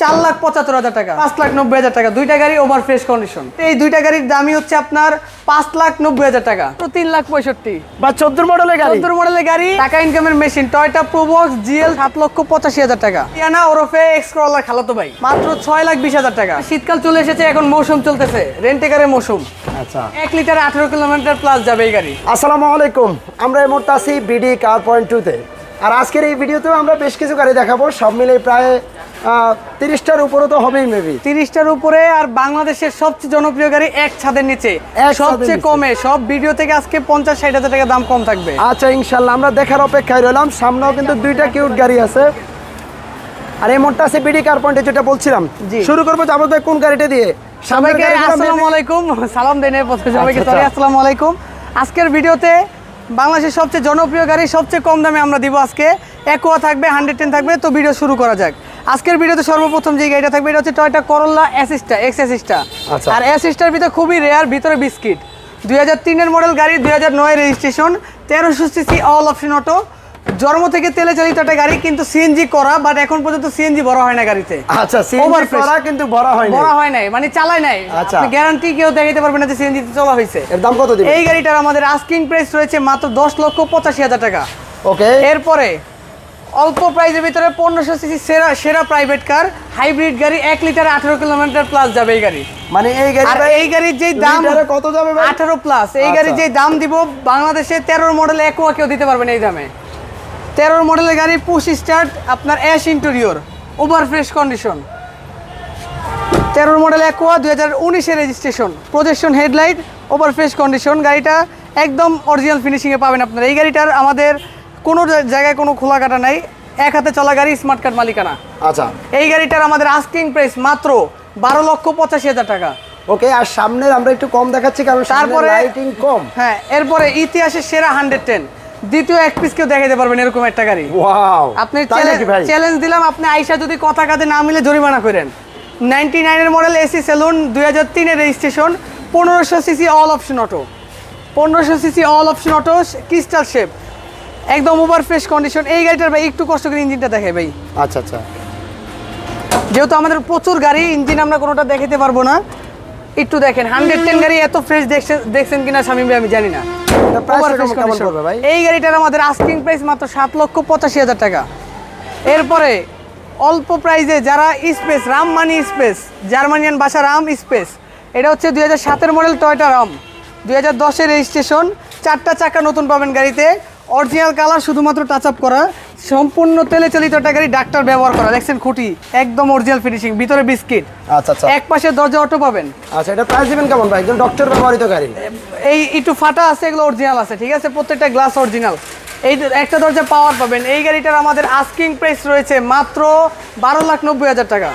চার লাখ পঁচাত্তর হাজার টাকা পাঁচ লাখ নব্বই হাজার টাকা দুইটা গাড়ি ওভার ফ্রেশ কন্ডিশন এই দুইটা গাড়ির দামই হচ্ছে আপনার পাঁচ লাখ নব্বই হাজার টাকা। তো তিন লাখ পঁয়ষট্টি। বা চোদ্দ মডেলের গাড়ি। চোদ্দ মডেলের গাড়ি। টাকা ইনকামের মেশিন টয়টা প্রোবক্স জিএল সাত লক্ষ পঁচাশি হাজার টাকা। ইয়ানা ওরফে এক্স করলার খালাতো ভাই মাত্র ছয় লাখ বিশ হাজার টাকা। শীতকাল চলে এসেছে এখন মৌসুম চলতেছে রেন্টেকারের মৌসুম। আচ্ছা। এক লিটার আঠারো কিলোমিটার প্লাস যাবে এই গাড়ি। আসসালামু আলাইকুম আমরা এই মুহূর্তে আছি বিডি কার পয়েন্ট টুতে আর আজকের এই ভিডিওতেও আমরা বেশ কিছু গাড়ি দেখাবো সব মিলে প্রায় তিরিশটার উপরে তো হবেই মেবি তিরিশটার উপরে আর বাংলাদেশের সবচেয়ে জনপ্রিয় গাড়ি এক ছাদের নিচে। সবচেয়ে কমে। সব ভিডিও থেকে আজকে পঞ্চাশ ষাট হাজার টাকা দাম কম থাকবে। আচ্ছা ইনশাল্লাহ আমরা দেখার অপেক্ষায় রইলাম। সামনেও কিন্তু দুইটা কিউট গাড়ি আছে। আর এই মোটটা আছে বিডি কার পয়েন্টে যেটা বলছিলাম। শুরু করব যাব তো কোন গাড়িটা দিয়ে? সবাইকে আসসালামু আলাইকুম। সালাম দেন প্রথমে সবাইকে আচ্ছা, সরি আচ্ছা। আসসালামু আলাইকুম। আজকের ভিডিওতে বাংলাদেশের সবচেয়ে জনপ্রিয় গাড়ি সবচেয়ে কম দামে আমরা দিব আজকে। একোয়া থাকবে হান্ড্রেড টেন থাকবে তো ভিডিও শুরু করা যাক। আজকের ভিডিওতে সর্বপ্রথম যে গাড়িটা থাকবে এটা হচ্ছে টয়টা করোলা অ্যাসিস্টা এক্স অ্যাসিস্টা আচ্ছা। আর অ্যাসিস্টার ভিতরে খুবই রেয়ার ভিতরে বিস্কিট দুই হাজার তিনের মডেল গাড়ি দুই হাজার নয় রেজিস্ট্রেশন তেরোশো সিসি অল অপশন অটো জন্ম থেকে তেলে চালিত একটা গাড়ি কিন্তু সিএনজি করা বাট এখন পর্যন্ত সিএনজি বড় হয় না গাড়িতে। আচ্ছা সিএনজি করা কিন্তু বড় হয়নি বড় হয় নাই মানে চালায় নাই। আচ্ছা। গ্যারান্টি কেউ দেখাইতে পারবে না যে সিএনজি চলা হয়েছে। এর দাম কত দিবে এই গাড়িটার আমাদের আস্কিং প্রাইস রয়েছে মাত্র দশ লক্ষ পঁচাশি হাজার টাকা। ওকে এরপরে অল্প প্রাইসের ভিতরে পনেরোশো সিসি সেরা সেরা প্রাইভেট কার হাইব্রিড গাড়ি এক লিটার আঠারো কিলোমিটার প্লাস যাবে এই গাড়ি। মানে এই আর এই গাড়ির যে দাম কত যাবে আঠারো প্লাস এই গাড়ির আচ্ছা। যেই দাম দিব বাংলাদেশে তেরোর মডেল একোয়া কেউ দিতে পারবে না এই দামে। তেরোর মডেলের গাড়ি পুশ স্টার্ট আপনার ash interior over fresh condition তেরোর মডেল একোয়া দুই হাজার উনিশের registration projection headlight over fresh condition গাড়িটা একদম অরিজিনাল ফিনিশিংয়ে পাবেন আপনারা। এই গাড়িটার আমাদের কোনো জায়গায় কোনো খোলা কাটা নাই। এক হাতে চলা গাড়ি স্মার্ট কার্ড মালিকানা। আচ্ছা। এই গাড়িটার আমাদের আস্কিং প্রাইস মাত্র বারো লক্ষ পঁচাশি হাজার টাকা। ওকে আর সামনের আমরা একটু কম দেখাচ্ছি কারণ তারপরে লাইটিং কম। হ্যাঁ এরপরে ইতিহাসের সেরা হান্ড্রেড টেন। দ্বিতীয় এক পিস কেউ দেখাতে পারবেন এরকম একটা গাড়ি। ওয়াও। আপনি চ্যালেঞ্জ দিলাম আপনি আইসা যদি কথা কাজে না মিলে জরিমানা করেন। নাইনটি নাইনের মডেল এসি সেলুন দুই হাজার তিনের রেজিস্ট্রেশন পনেরোশো সিসি অল অপশন অটো পনেরোশো CC all option auto crystal shape একদম ওভার ফ্রেশ কন্ডিশন এই গাড়িটার ভাই একটু কষ্ট করে ইঞ্জিনটা দেখে ভাই। আচ্ছা আচ্ছা। যেহেতু আমাদের প্রচুর গাড়ি ইঞ্জিন আমরা কোনোটা দেখাতে পারব না। একটু দেখেন হান্ড্রেড টেন গাড়ি এত ফ্রেশ দেখছেন দেখছেন কিনা শামিম ভাই আমি জানি না? এই গাড়িটার আমাদের আস্কিং প্রাইস মাত্র সাত লক্ষ পঁচাশি হাজার টাকা। এরপরে অল্প প্রাইজে যারা স্পেস রাম মানি স্পেস জার্মানিয়ান বাসা রাম স্পেস এটা হচ্ছে দুই হাজার সাতের মডেল টয়টা রাম দুই হাজার দশের রেজিস্ট্রেশন চারটা চাকা নতুন পাবেন গাড়িতে। অরিজিনাল কালার শুধুমাত্র টাচ আপ করা সম্পূর্ণ তেলে চালিত একটা গাড়ি ডাক্তার ব্যবহার করা। দেখছেন খুঁটি একদম অরিজিনাল ফিনিশিং ভিতরে বিস্কিট। আচ্ছা আচ্ছা। এক পাশে দরজা অটো পাবেন। আচ্ছা এটা প্রাইস দিবেন কেমন ভাই? একদম ডক্টর ব্যবহৃত গাড়ি। এই একটু ফাটা আছে এগুলো অরিজিনাল আছে ঠিক আছে? প্রত্যেকটা গ্লাস অরিজিনাল এই একটা দরজা পাওয়ার পাবেন। এই গাড়িটার আমাদের আস্কিং প্রাইস রয়েছে মাত্র বারো লাখ নব্বই হাজার টাকা।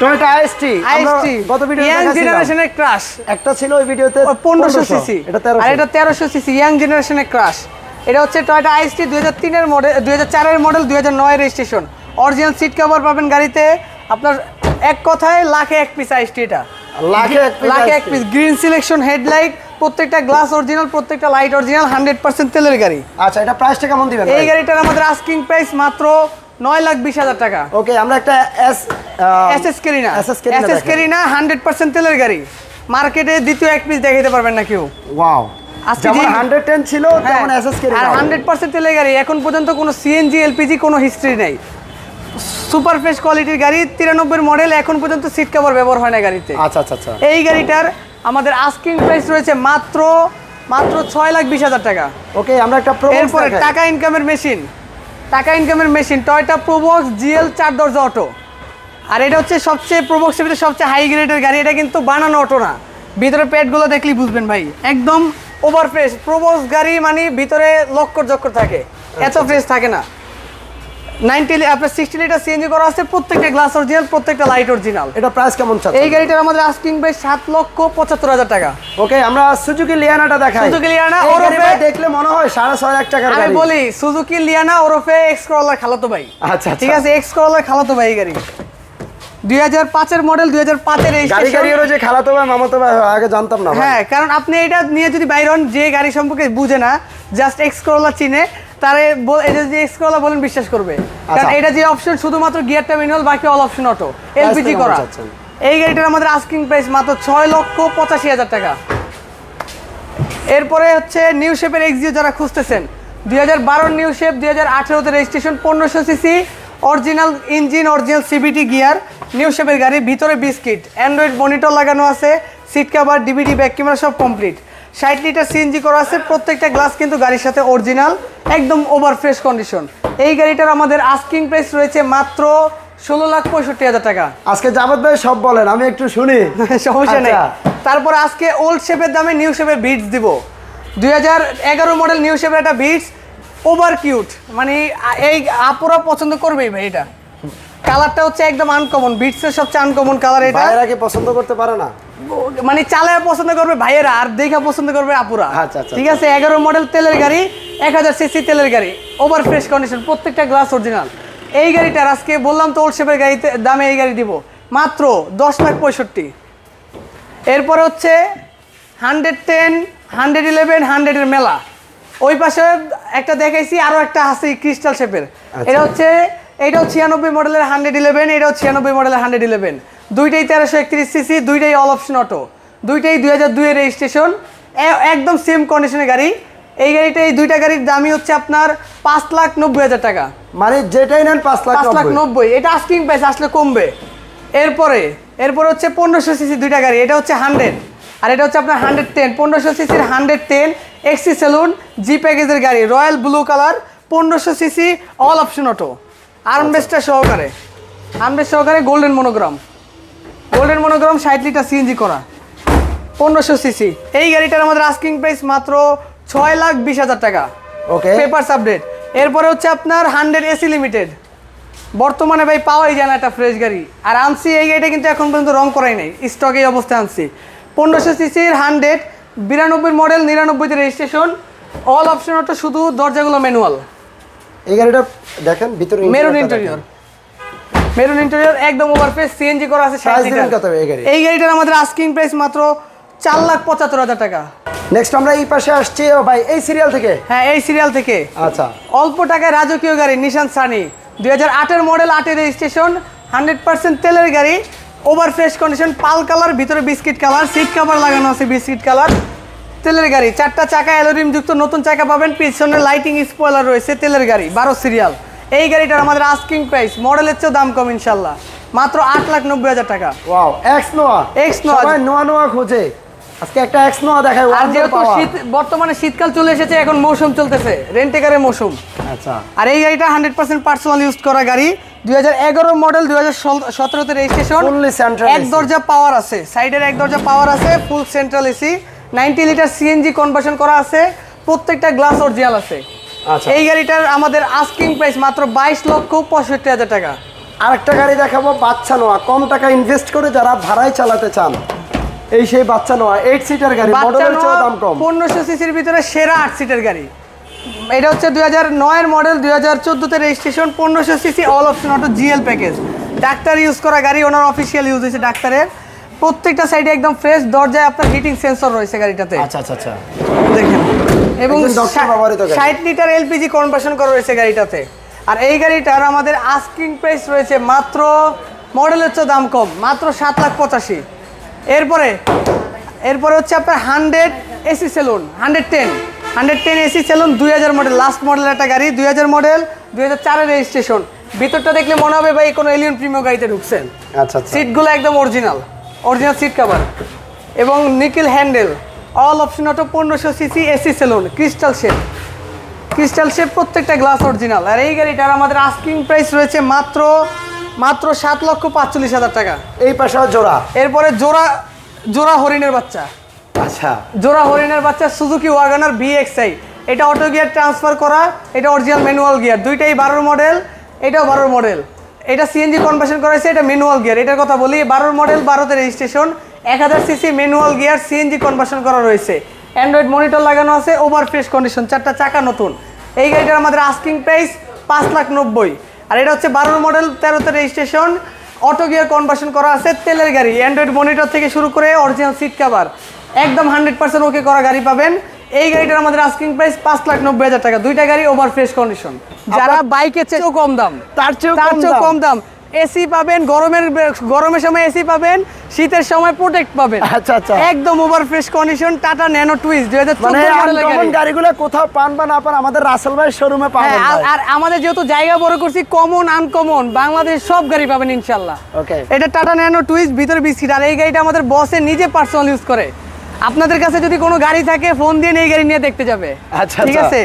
টয়োটা আইএসটি আইএসটি গত ভিডিও ইয়াং জেনারেশনের ক্রাশ একটা ছিল ওই ভিডিওতে পনেরোশো সিসি এটা আর এটা তেরোশো সিসি ইয়াং জেনারেশনের ক্রাশ এটা হচ্ছে টয়টা আইএসটি দুই হাজার তিনের মডেল দুই হাজার চারের মডেল দুই হাজার নয় রেজিস্ট্রেশন অরিজিনাল সিট কভার পাবেন গাড়িতে। আপনার এক কথায় লাখে এক পিস আইএসটি এটা। লাখে এক এক পিস গ্রিন সিলেকশন হেডলাইট প্রত্যেকটা গ্লাস অরিজিনাল প্রত্যেকটা লাইট অরিজিনাল হান্ড্রেড পার্সেন্ট তেলের গাড়ি। আচ্ছা এটা প্রাইসটা কেমন দিবেন এই গাড়িটার আমাদের আস্কিং প্রাইস মাত্র নয় লাখ বিশ হাজার টাকা। ওকে আমরা একটা S S S Carina S S Carina hundred percent তেলের গাড়ি। মার্কেটে দ্বিতীয় এক পিস দেখাতে পারবেন না কেউ। ওয়াও যেমন যে- 110 ছিল তেমন এসএস কেরি হ্যাঁ, আর হান্ড্রেড পার্সেন্ট তেলের গাড়ি। এখন পর্যন্ত কোনো সিএনজি এলপিজি কোনো হিস্ট্রি নেই। সুপার ফ্রেশ কোয়ালিটির গাড়ি মডেল এখন পর্যন্ত সিট কভার ব্যবহার হয় না গাড়িতে। আচ্ছা আচ্ছা আচ্ছা। এই গাড়িটার আমাদের আস্কিং প্রাইস রয়েছে মাত্র মাত্র লাখ বিশ হাজার টাকা। ওকে আমরা একটা প্রো এরপরে টাকা ইনকামের মেশিন টাকা ইনকামের মেশিন টয়টা প্রোবক্স জিএল চার দরজা অটো আর এটা হচ্ছে সবচেয়ে প্রোবক্সের ভিতরে সবচেয়ে হাই গ্রেডের গাড়ি। এটা কিন্তু বানানো অটো না। ভিতরে পেটগুলো দেখলেই বুঝবেন ভাই। একদম ওভার ফ্রেশ প্রোবক্স গাড়ি মানে ভিতরে লক্কর জক্কর থাকে। এত ফ্রেশ থাকে না। নাইনটি আপনার সিক্সটি লিটার সিএনজি করা আছে প্রত্যেকটা গ্লাস অরিজিনাল প্রত্যেকটা লাইট অরিজিনাল এটা প্রাইস কেমন এই গাড়িটার আমাদের আস্কিং প্রাইস সাত লক্ষ পঁচাত্তর হাজার টাকা। ওকে আমরা সুজুকি লিয়ানাটা দেখাই। সুজুকি লিয়ানা ওরফে- দেখলে মনে হয় সাড়ে ছয় লাখ টাকার আমি বলি সুজুকি লিয়ানা ওরফে এক্স করলার খালাতো ভাই। আচ্ছা, আচ্ছা। ঠিক আছে এক্স করলার খালাতো ভাই এই গাড়ি। দুই হাজার পাঁচের মডেল দুই হাজার পাঁচের গাড়ি গাড়ি যে খালাতো ভাই মামাতো ভাই আগে জানতাম না হ্যাঁ কারণ আপনি এটা নিয়ে যদি বাইরন যে গাড়ি সম্পর্কে বুঝে না জাস্ট এক্স করলা চিনে তারে বল- এটা যে এক্সকলা বলেন বিশ্বাস করবে কারণ। এটা যে অপশন শুধুমাত্র গিয়ারটা ম্যানুয়াল বাকি অল অপশন অটো এলপিজি করা চাচ্ছেন? এই গাড়িটার আমাদের আস্কিং প্রাইস মাত্র ছয় লক্ষ পঁচাশি হাজার টাকা এরপরে হচ্ছে নিউ শেপের এক্সিও যারা খুঁজতেছেন দুই হাজার বারোর নিউ শেপ দুই হাজার আঠেরোতে রেজিস্ট্রেশন পনেরোশো CC original engine original CVT gear new শেপের গাড়ি ভিতরে বিস্কিট অ্যান্ড্রয়েড মনিটর লাগানো আছে seat cover DVD back camera সব কমপ্লিট ষাট লিটার সিএনজি করা আছে প্রত্যেকটা গ্লাস কিন্তু গাড়ির সাথে অরিজিনাল একদম ওভার ফ্রেশ কন্ডিশন এই গাড়িটার আমাদের আস্কিং প্রাইস রয়েছে মাত্র ষোলো লাখ পঁয়ষট্টি হাজার টাকা। আজকে জাভেদ ভাই সব বলেন আমি একটু শুনি। সমস্যা নেই। আচ্ছা। তারপর আজকে ওল্ড শেপের দামে নিউ শেপের বিটস দিব। দুই হাজার এগারো মডেল নিউ শেপের একটা বিটস ওভার কিউট মানে এই আপুরা পছন্দ করবেই ভাই এটা। কালারটা হচ্ছে একদম আনকমন বিটসের সবচেয়ে আনকমন কালার এটা। ভাইয়েরা কি পছন্দ করতে পারে না? মানে চালায় পছন্দ করবে ভাইয়েরা আর দেখা পছন্দ করবে আপুরা। আচ্ছা, আচ্ছা, ঠিক আছে এগারো মডেল তেলের গাড়ি এক হাজার সিসি তেলের গাড়ি ওভার ফ্রেশ কন্ডিশন প্রত্যেকটা গ্লাস অরিজিনাল এই গাড়িটার আজকে বললাম তো ওল্ড শেপের গাড়িতে দামে এই গাড়ি দিব। মাত্র দশ লাখ পঁয়ষট্টি। এরপরে হচ্ছে হান্ড্রেড টেন হান্ড্রেড ইলেভেন হান্ড্রেডের মেলা। ওই পাশে একটা দেখাইছি আরও একটা আছে ক্রিস্টাল শেপের এটা হচ্ছে এটাও ছিয়ানব্বই মডেলের হান্ড্রেড ইলেভেন এটাও ছিয়ানব্বই মডেলের হান্ড্রেড ইলেভেন দুইটাই তেরোশো একত্রিশ সিসি দুইটাই অল অপশন অটো দুইটাই দুই হাজার দুইয়ের রেজিস্ট্রেশন একদম সেম কন্ডিশনের গাড়ি। এই গাড়িটা এই দুইটা গাড়ির দামই হচ্ছে আপনার পাঁচ লাখ নব্বই হাজার টাকা। মানে যেটাই নেন পাঁচ লাখ পাঁচ লাখ নব্বই। নব্বই এটা আস্কিং প্রাইস আসলে কমবে। এরপরে এরপরে হচ্ছে পনেরোশো সিসি দুইটা গাড়ি। এটা হচ্ছে হান্ড্রেড আর এটা হচ্ছে আপনার হান্ড্রেড টেন পনেরোশো সিসির hundred ten XE saloon G প্যাকেজের গাড়ি রয়্যাল ব্লু কালার পনেরোশো সিসি অল অপশন অটো। আর্মবেস্টার সহকারে। আর্মবেস্ট সহকারে গোল্ডেন মনোগ্রাম গোল্ডেন মনোগ্রাম ষাট লিটার সিএনজি করা। পনেরোশো সিসি। এই গাড়িটার আমাদের আস্কিং প্রাইস মাত্র ছয় লাখ বিশ হাজার টাকা। ওকে পেপারস আপডেট এরপরে হচ্ছে আপনার হান্ড্রেড এসি লিমিটেড বর্তমানে ভাই পাওয়াই যায় না একটা ফ্রেশ গাড়ি। আর আনছি এই গাড়িটা কিন্তু এখন পর্যন্ত রং করাই নাই। স্টকে এই অবস্থায় আনছি। পনেরোশো সিসির হান্ড্রেড বিরানব্বই মডেল নিরানব্বইতে রেজিস্ট্রেশন অল অপশন অটো শুধু দরজাগুলো ম্যানুয়াল এই গাড়িটা দেখেন ভিতরে মেরুন ইন্টেরিয়র মেরুন ইন্টেরিয়র একদম ওভার ফেস সিএনজি করা আছে দিবেন লিটার। কত এই গাড়ি? এই গাড়িটার আমাদের আস্কিং প্রাইস মাত্র চার লাখ পঁচাত্তর হাজার টাকা। নেক্সট আমরা এই পাশে আসছি ও ভাই এই সিরিয়াল থেকে? হ্যাঁ এই সিরিয়াল থেকে। আচ্ছা। অল্প টাকায় রাজকীয় গাড়ি নিশান সানি দুই হাজার আটের মডেল আটের রেজিস্ট্রেশন হান্ড্রেড পার্সেন্ট তেলের গাড়ি। Over fresh condition pearl colour ভিতরে বিস্কিট কালার সিট কাভার লাগানো আছে বিস্কিট কালার তেলের গাড়ি চারটা চাকা অ্যালোরিম যুক্ত নতুন চাকা পাবেন পিছনে লাইটিং স্পয়লার রয়েছে তেলের গাড়ি বারো সিরিয়াল এই গাড়িটার আমাদের আস্কিং প্রাইস মডেলের চেয়েও দাম কম ইনশাল্লাহ। মাত্র আট লাখ নব্বই হাজার টাকা। Wow X Noah X Noah। Noah Noah খোঁজে। আজকে একটা এক্স নোয়া দেখায় আর ওয়ান্ডার যেহেতু শীত বর্তমানে শীতকাল চলে এসেছে এখন মৌসুম চলতেছে রেন্টেকারের মৌসুম। আচ্ছা। আর এই গাড়িটা হান্ড্রেড পার্সেন্ট পার্সোনাল ইউজ করা গাড়ি। দুই হাজার এগারো মডেল দুই হাজার সতেরোতে রেজিস্ট্রেশন Fully central এক দরজা পাওয়ার আছে সাইডের এক দরজা পাওয়ার আছে full central AC ninety litre CNG conversion করা আছে প্রত্যেকটা গ্লাস অরিজিনাল আছে। আচ্ছা। এই গাড়িটার আমাদের আস্কিং প্রাইস মাত্র বাইশ লক্ষ পঁয়ষট্টি হাজার টাকা। আরেকটা গাড়ি দেখাবো বাচ্চা নোয়া। কম টাকা ইনভেস্ট করে যারা ভাড়ায় চালাতে চান এই সেই বাচ্চা নোয়া এইট সিটার গাড়ি মডেলের চেয়েও দাম কম। পনেরোশো সিসির ভিতরে সেরা আট সিটের গাড়ি। এটা হচ্ছে দুই হাজার নয়ের মডেল দুই হাজার চোদ্দোতে রেজিস্ট্রেশন পনেরোশো CC all option auto GL package doctor use করা গাড়ি ওনার অফিসিয়াল ইউজ হয়েছে ডাক্তারের। প্রত্যেকটা সাইডে একদম ফ্রেশ দরজায় আপনার হিটিং সেন্সর রয়েছে গাড়িটাতে। আচ্ছা আচ্ছা আচ্ছা। দেখেন। এবং। ষাট লিটার এলপিজি কনভার্সন করা রয়েছে গাড়িটাতে। আর এই গাড়িটার আমাদের আস্কিং প্রাইস রয়েছে মাত্র মডেলের চেয়ে দাম কম মাত্র সাত লাখ পঁচাশি। এরপরে এরপরে হচ্ছে আপনার hundred AC saloon hundred ten hundred ten AC saloon দুই হাজার মডেল লাস্ট মডেল একটা গাড়ি দুই হাজার মডেল দুই হাজার চারের রেজিস্ট্রেশন ভিতরটা দেখলে মনে হবে ভাই কোনো এলিয়ন প্রিমিয়াম গাড়িতে ঢুকছেন। আচ্ছা আচ্ছা। সিটগুলো একদম অরিজিনাল অরিজিনাল সিট কাভার এবং nickel handle all option auto পনেরোশো CC AC saloon crystal shape crystal shape প্রত্যেকটা গ্লাস অরিজিনাল আর এই গাড়িটার আমাদের আস্কিং প্রাইস রয়েছে মাত্র মাত্র সাত লক্ষ পাঁচচল্লিশ হাজার টাকা। এই পাশে জোড়া। এরপরে জোড়া জোড়া হরিণের বাচ্চা। আচ্ছা। জোড়া হরিণের বাচ্চা সুজুকি ওয়াগানার বিএক্সআই এটা অটো গিয়ার ট্রান্সফার করা, এটা অরিজিনাল ম্যানুয়াল গিয়ার দুইটাই বারোর মডেল এটাও বারোর মডেল এটা সিএনজি কনভার্সন করেছে এটা ম্যানুয়াল গিয়ার এটার কথা বলি, বারোর মডেল বারোতে রেজিস্ট্রেশন এক হাজার CC manual gear CNG conversion করা রয়েছে। অ্যান্ড্রয়েড মনিটর লাগানো আছে ওভার ফ্রেশ কন্ডিশন চারটা চাকা নতুন। এই গাড়িটার আমাদের আস্কিং প্রাইস পাঁচ লাখ নব্বই। আর এটা হচ্ছে বারোর মডেল তেরোতে রেজিস্ট্রেশন অটো গিয়ার কনভার্সন করা আছে, তেলের গাড়ি। অ্যান্ড্রয়েড মনিটর থেকে শুরু করে অরিজিনাল সিট কাভার একদম হান্ড্রেড পার্সেন্ট ওকে করা গাড়ি পাবেন। এই গাড়িটার আমাদের আস্কিং প্রাইস পাঁচ লাখ নব্বই হাজার টাকা। দুইটা গাড়ি ওভার ফ্রেশ কন্ডিশন যারা বাইকের চেয়েও কম দাম। তার চেয়েও তার কম চেয়েও দাম। কম দাম। এসি পাবেন গরমের গরমের সময় এসি পাবেন শীতের সময় প্রোটেক্ট পাবেন। আচ্ছা, আচ্ছা। একদম over fresh condition Tata Nano twist দুই হাজার মানে গাড়িগুলো কোথাও পান বা না পান আমাদের রাসেল ভাই শোরুমে পাবেন হ্যাঁ আর- আর আমাদের যেহেতু জায়গা বড় করছি কমন আনকমন বাংলাদেশ সব গাড়ি পাবেন ইনশাল্লাহ। ওকে এটা টাটা ন্যানো টুইস্ট ভিতরে বিস্কিট। আর এই গাড়িটা আমাদের বসে নিজে পার্সোনাল ইউজ করে। আপনাদের কাছে যদি কোনো গাড়ি থাকে ফোন দিয়ে এই গাড়ি নিয়ে দেখতে যাবে। আচ্ছা, ঠিক আচ্ছা। আছে?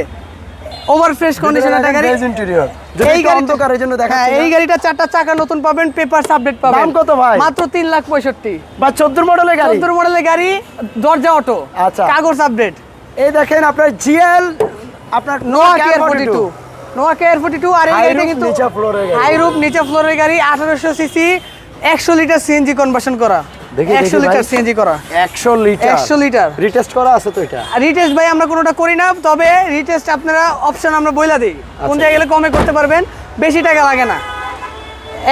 ওভার ফ্রেশ কন্ডিশন একটা গাড়ি ইন্টেরিয়র এই গাড়ি এই জন্য দেখা হ্যাঁ এই গাড়িটা চারটা চাকা নতুন পাবেন পেপার আপডেট পাবেন। দাম কত ভাই? মাত্র তিন লাখ পঁয়ষট্টি। বা চোদ্দ মডেলের গাড়ি? চোদ্দ মডেলের গাড়ি দরজা অটো আচ্ছা। কাগজ আপডেট এই দেখেন আপনার জিএল আপনার Noah care forty two Noah care forty two আর এই গাড়িটা কিন্তু নিচা এর গাড়ি। হাই রুপ নিচা ফ্লোরের গাড়ি আঠারোশো সিসি একশো লিটার সিএনজি কনভার্সন করা। দেখি, একশো দেখি লিটার সিএনজি করা। একশো লিটার। 100 লিটার। রিটেস্ট করা আছে তো এটা। রিটেস্ট ভাই আমরা কোনোটা করি না তবে রিটেস্ট আপনারা অপশন আমরা বইলা দিই। আচ্ছা। কোন জায়গায় গেলে কমে করতে পারবেন বেশি টাকা লাগে না।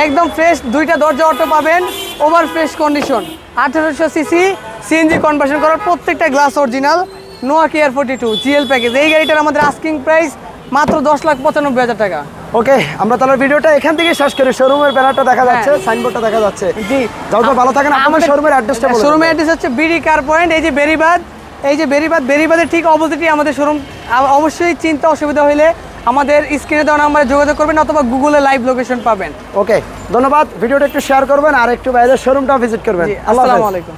একদম ফ্রেশ দুইটা দরজা অটো পাবেন ওভার ফ্রেশ কন্ডিশন আঠারোশো সিসি সিএনজি কনভার্সন করার প্রত্যেকটা glass original Noah care forty two GL package এই গাড়িটার আমাদের আস্কিং প্রাইস মাত্র দশ লাখ পঁচানব্বই হাজার টাকা। ওকে আমরা তাহলে ভিডিওটা এখান থেকে শেষ করি। শোরুমের ব্যানারটা দেখা যাচ্ছে সাইনবোর্ডটা দেখা যাচ্ছে। জি। যাও তো ভালো থাকেন। আমাদের শোরুমের অ্যাড্রেসটা বলুন শোরুমের অ্যাড্রেস হচ্ছে বিডি কার পয়েন্ট এই যে বেরিবাদ এই যে বেরিবাদ বেরিবাদের ঠিক অপোজিটই আমাদের শোরুম। অবশ্যই চিন্তা অসুবিধা হলে আমাদের স্ক্রিনে দেওয়া নাম্বারে যোগাযোগ করবেন অথবা গুগলে লাইভ লোকেশন পাবেন। ওকে ধন্যবাদ। ভিডিওটা একটু শেয়ার করবেন আর একটু বাইরের শোরুমটা ভিজিট করবেন। আসসালামু আলাইকুম।